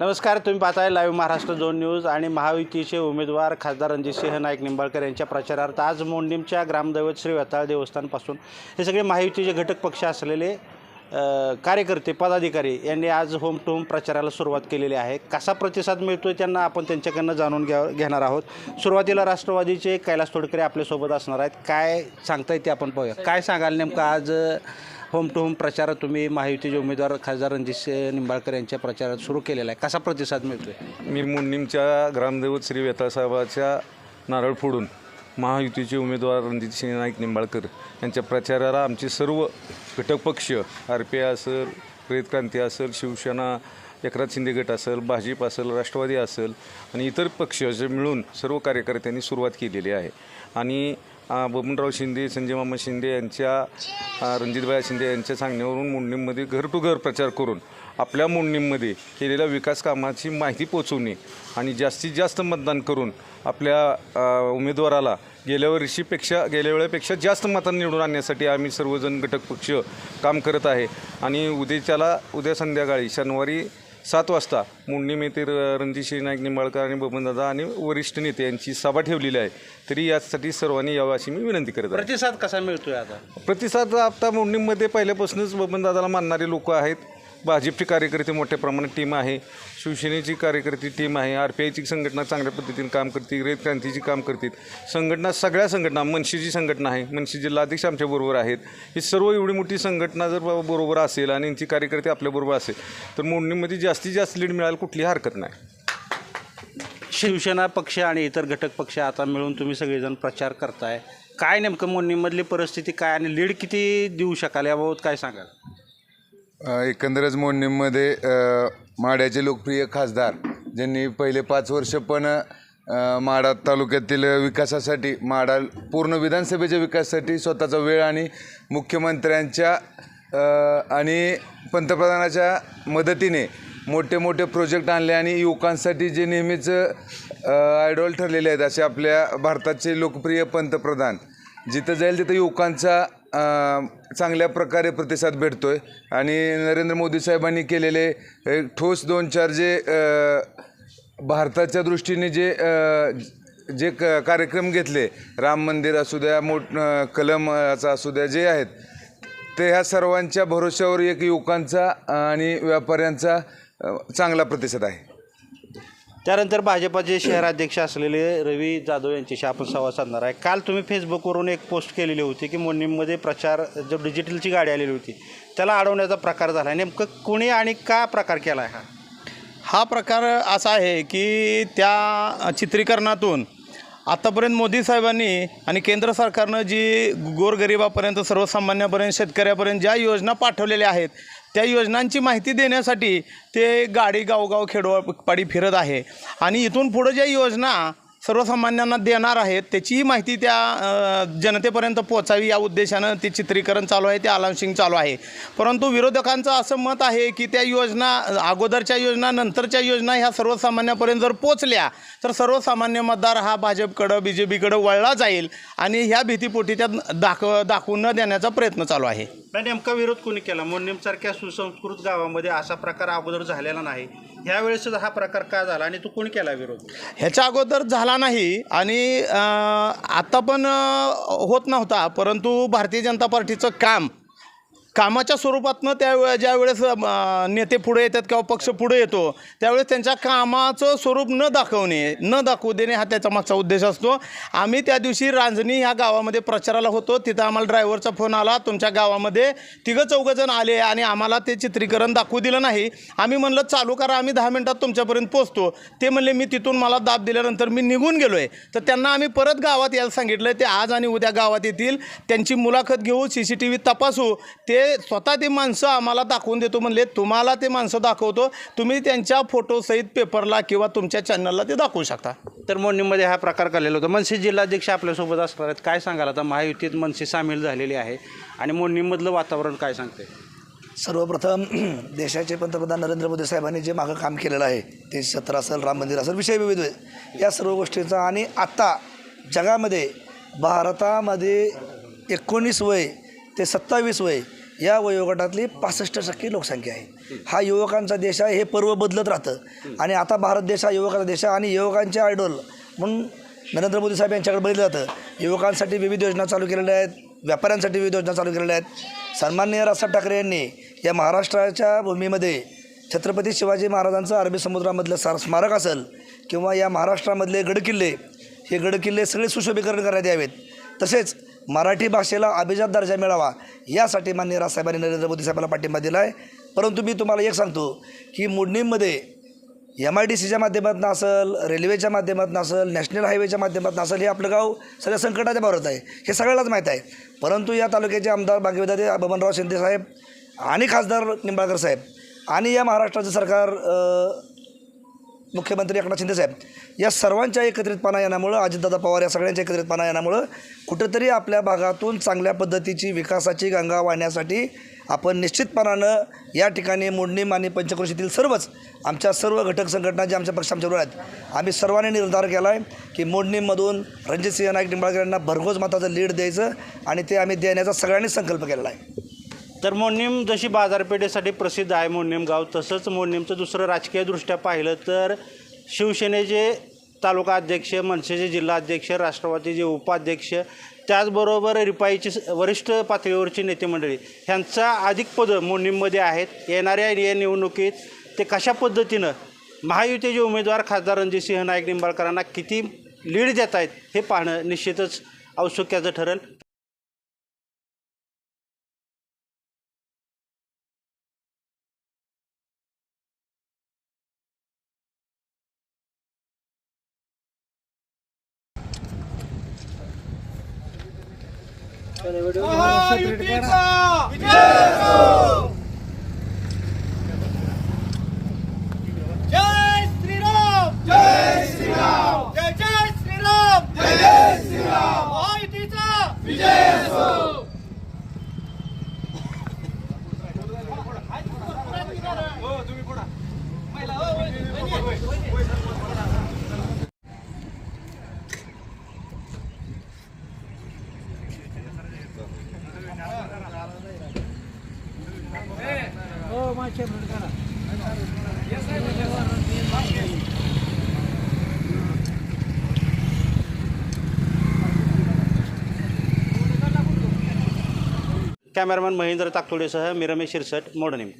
नमस्कार तुम्ही पाहताय लाईव्ह महाराष्ट्र झोन न्यूज आणि महायुतीचे उमेदवार खासदार रणजितसिंह नाईक निंबाळकर यांच्या प्रचारार्थ आज मोंडीमच्या ग्रामदैवत श्री वेताळ देवस्थानपासून हे सगळे महायुतीचे घटक पक्ष असलेले कार्यकर्ते पदाधिकारी यांनी आज होम टू होम प्रचाराला सुरुवात केलेली आहे. कसा प्रतिसाद मिळतो आहे त्यांना आपण त्यांच्याकडनं जाणून घ्या घेणार आहोत. सुरुवातीला राष्ट्रवादीचे कैलास तोडकरे आपल्यासोबत असणार आहेत. काय सांगताय ते आपण पाहूया. काय सांगाल नेमकं आज होम टू होम प्रचार तुम्ही महायुतीचे उमेदवार खासदार रणजित निंबाळकर यांच्या प्रचारात सुरू केलेला आहे. कसा प्रतिसाद मिळतोय? मी मुन्नीमच्या ग्रामदैवत श्री वेताळसाहेबाच्या नारळ फोडून महायुतीचे उमेदवार रणजित सिंह नाईक निंबाळकर यांच्या प्रचाराला आमचे सर्व घटक पक्ष आर पी आय असेल प्रेत क्रांती असेल शिवसेना एकनाथ शिंदे गट असेल भाजप असेल राष्ट्रवादी असेल आणि इतर पक्ष जे मिळून सर्व कार्यकर्त्यांनी सुरुवात केलेली आहे. आणि बबनराव शिंदे संजय मामा शिंदे यांच्या अ, रणजितभाई शिंदे यांच्या सांगण्यावरून मुंडणीमध्ये घर टू घर प्रचार करून आपल्या मोडणीमध्ये केलेल्या विकास कामाची माहिती पोचवणे आणि जास्तीत जास्त मतदान करून आपल्या उमेदवाराला गेल्या वर्षीपेक्षा गेल्या वेळेपेक्षा जास्त मतांनी निवडून आणण्यासाठी आम्ही सर्वजण घटक पक्ष काम करत आहे. आणि उद्याच्याला उद्या संध्याकाळी शनिवारी सात वाजता मुंडणीम येथे र- रणजितसिंह नाईक निंबाळकर आणि बबनदादा आणि वरिष्ठ नेते यांची सभा ठेवलेली आहे. तरी यासाठी सर्वांनी यावं अशी मी विनंती करत आहे. प्रतिसाद कसा मिळतोय आता? प्रतिसाद आता मोडणीमध्ये पहिल्यापासूनच बबनदादाला मानणारे लोक आहेत. भाजपचे कार्यकर्ते मोठ्या प्रमाणात टीम आहे. शिवसेनेची कार्यकर्ती टीम आहे. आर पी आयची संघटना चांगल्या पद्धतीने काम करते. रेत क्रांतीची काम करते. संघटना सगळ्या संघटना मनशीची संघटना आहे. मनशी जिल्हाध्यक्ष आमच्याबरोबर आहेत. ही सर्व एवढी मोठी संघटना जर बरोबर असेल आणि यांची कार्यकर्ते आपल्याबरोबर असेल तर मोडणीमध्ये जास्तीत जास्त लीड मिळायला कुठलीही हरकत नाही. शिवसेना पक्ष आणि इतर घटक पक्ष आता मिळून तुम्ही सगळेजण प्रचार करताय. काय नेमकं मोडणीमधली परिस्थिती काय आणि लीड किती देऊ शकाल? याबाबत काय सांगाल? एकंदरच मोडणीमध्ये माड्याचे लोकप्रिय खासदार ज्यांनी पहिले पाच वर्ष पण माडा तालुक्यातील विकासासाठी माडा पूर्ण विधानसभेच्या विकासासाठी स्वतःचा वेळ आणि मुख्यमंत्र्यांच्या आणि पंतप्रधानाच्या मदतीने मोठे मोठे प्रोजेक्ट आणले आणि युवकांसाठी जे नेहमीच आयडॉल ठरलेले आहेत असे आपल्या भारताचे लोकप्रिय पंतप्रधान जिथं जाईल तिथं युवकांचा चांगल्या प्रकारे प्रतिसाद भेटतो आहे आणि नरेंद्र मोदी साहेबांनी केलेले एक ठोस दोन चार जे भारताच्या दृष्टीने जे जे क कार्यक्रम घेतले राम मंदिर असू द्या मोठ कलमचा असू द्या जे आहेत ते ह्या सर्वांच्या भरोश्यावर एक युवकांचा आणि व्यापाऱ्यांचा चांगला प्रतिसाद आहे. त्यानंतर भाजपाचे शहराध्यक्ष असलेले रवी जाधव यांच्याशी आपण संवाद साधणार आहे. काल तुम्ही फेसबुकवरून एक पोस्ट केलेली होती की मोडणीमध्ये प्रचार जो डिजिटलची गाडी आलेली होती त्याला अडवण्याचा प्रकार झाला नेमकं कुणी आणि का प्रकार केला आहे हा? हा प्रकार असा आहे की त्या चित्रीकरणातून आत्तापर्यंत मोदी साहेबांनी आणि केंद्र सरकारनं जी गोरगरिबापर्यंत सर्वसामान्यापर्यंत शेतकऱ्यापर्यंत ज्या योजना पाठवलेल्या आहेत त्या योजनांची माहिती देण्यासाठी ते गाडी गावगाव खेडोपाडी फिरत आहे. आणि इथून पुढं ज्या योजना सर्वसामान्यांना देणार आहेत त्याचीही माहिती त्या जनतेपर्यंत पोचावी या उद्देशानं ते चित्रीकरण चालू आहे ते अलाउन्सिंग चालू आहे. परंतु विरोधकांचं असं मत आहे की त्या योजना अगोदरच्या योजना नंतरच्या योजना ह्या सर्वसामान्यापर्यंत जर पोचल्या तर सर्वसामान्य मतदार हा भाजपकडं बी जे पीकडं वळला जाईल आणि ह्या भीतीपोटी त्या दाखव दाखवून न देण्याचा प्रयत्न चालू आहे. नाही नेमका विरोध कोणी केला? मोडणीमसारख्या सुसंस्कृत गावामध्ये असा प्रकार अगोदर झालेला नाही. ह्यावेळेस हा प्रकार का झाला आणि तो कोणी केला विरोध? ह्याच्या अगोदर झाला नाही आणि अ, आता पण होत नव्हता परंतु भारतीय जनता पार्टीचं काम कामाच्या स्वरूपातनं त्यावेळे ज्या वेळेस नेते पुढे येतात किंवा पक्ष पुढे येतो त्यावेळेस त्यांच्या कामाचं स्वरूप न दाखवणे न दाखवू देणे हा त्याचा मागचा उद्देश असतो. आम्ही त्या दिवशी रांजणी ह्या गावामध्ये प्रचाराला होतो. तिथं आम्हाला ड्रायव्हरचा फोन आला. तुमच्या गावामध्ये तिघं चौघंजण आले आणि आम्हाला ते चित्रीकरण दाखवू दिलं नाही. आम्ही म्हणलं चालू करा. आम्ही दहा मिनटात तुमच्यापर्यंत पोचतो ते म्हणले मी तिथून मला दाब दिल्यानंतर मी निघून गेलो आहे तर त्यांना आम्ही परत गावात यायला सांगितलं ते आज आणि उद्या गावात येतील. त्यांची मुलाखत घेऊ सी सी टी व्ही तपासू. ते स्वतः ते माणसं आम्हाला दाखवून देतो म्हणले तुम्हाला ते माणसं दाखवतो तुम्ही त्यांच्या फोटोसहित पेपरला किंवा तुमच्या चॅनलला ते दाखवू शकता. तर मोडणीमध्ये हा प्रकार घडलेला होता. मनसे जिल्हाध्यक्ष आपल्यासोबत असणार आहेत. काय सांगाल आता? महायुतीत मनसे सामील झालेली आहे. आणि मोडणीमधलं वातावरण काय सांगते सर्वप्रथम देशाचे पंतप्रधान नरेंद्र मोदी साहेबांनी जे मागं काम केलेलं आहे ते सत्र असेल राम मंदिर असेल विषय विविध. या सर्व गोष्टींचा आणि आत्ता जगामध्ये भारतामध्ये एकोणीस वय ते सत्तावीस वय या वयोगटातली पासष्ट टक्के लोकसंख्या आहे. हा युवकांचा देश आहे हे पर्व बदलत राहतं. आणि आता भारत देश हा युवकांचा देश आहे आणि युवकांचे आयडॉल म्हणून नरेंद्र मोदी साहेब यांच्याकडे बघितलं जातं. युवकांसाठी विविध योजना चालू केलेल्या आहेत व्यापाऱ्यांसाठी विविध योजना चालू केलेल्या आहेत. सन्माननीय राजसाहेब ठाकरे यांनी या महाराष्ट्राच्या भूमीमध्ये छत्रपती शिवाजी महाराजांचं अरबी समुद्रामधलं सार स्मारक असेल किंवा या महाराष्ट्रामधले गडकिल्ले हे गडकिल्ले सगळे सुशोभीकरण करण्यात यावेत. तसेच मराठी भाषेला अभिजात दर्जा मिळावा यासाठी माननीय राजसाहेबांनी नरेंद्र मोदी साहेबाला पाठिंबा दिला आहे परंतु मी तुम्हाला एक सांगतो की मुडणीमध्ये एम आय डी सीच्या माध्यमातून असेल रेल्वेच्या माध्यमातून असेल नॅशनल हायवेच्या माध्यमातून असेल हे आपलं गाव सगळ्या संकटाच्या भारत आहे. हे सगळ्यालाच माहीत आहे. परंतु या तालुक्याचे आमदार बागेविदाते बबनराव शिंदे साहेब आणि खासदार निंबाळकर साहेब आणि या महाराष्ट्राचं सरकार मुख्यमंत्री एकनाथ शिंदे साहेब या सर्वांच्या एकत्रितपणा येण्यामुळं अजितदादा पवार या सगळ्यांच्या एकत्रितपणा येण्यामुळं कुठंतरी आपल्या भागातून चांगल्या पद्धतीची विकासाची गंगा वाहण्यासाठी आपण निश्चितपणानं या ठिकाणी मोडणीम आणि पंचक्रोशीतील सर्वच आमच्या सर्व घटक संघटना जे आमच्या पक्ष आमच्याबरोबर आहेत आम्ही सर्वांनी निर्धार केला आहे की मोडणीममधून रणजितसिंह नाईक निंबाळकर यांना भरघोस मताचं लीड द्यायचं आणि ते आम्ही देण्याचा सगळ्यांनी संकल्प केलेला आहे. तर मोडणीम जशी बाजारपेठेसाठी प्रसिद्ध आहे मोडणीम गाव तसंच मोडणीमचं दुसरं राजकीयदृष्ट्या पाहिलं तर शिवसेनेचे तालुका अध्यक्ष मनसेचे जिल्हा अध्यक्ष राष्ट्रवादीचे उपाध्यक्ष त्याचबरोबर रिपाईची स- वरिष्ठ पातळीवरची नेते मंडळी ह्यांचा अधिक पद मोडणीममध्ये आहेत. येणाऱ्या या निवडणुकीत ते कशा पद्धतीनं महायुतीचे उमेदवार खासदार रणजितसिंह नाईक निंबाळकरांना किती लीड देत आहेत हे पाहणं निश्चितच औत्सुक्याचं ठरेल. जय श्रीराम जय श्रीराम जय जय श्रीराम जय जय श्रीराम महायुतीचा विजय असो कॅमेरामॅन महेंद्र ताकतोडेसह मी रमेश शिरसट मोडणीम.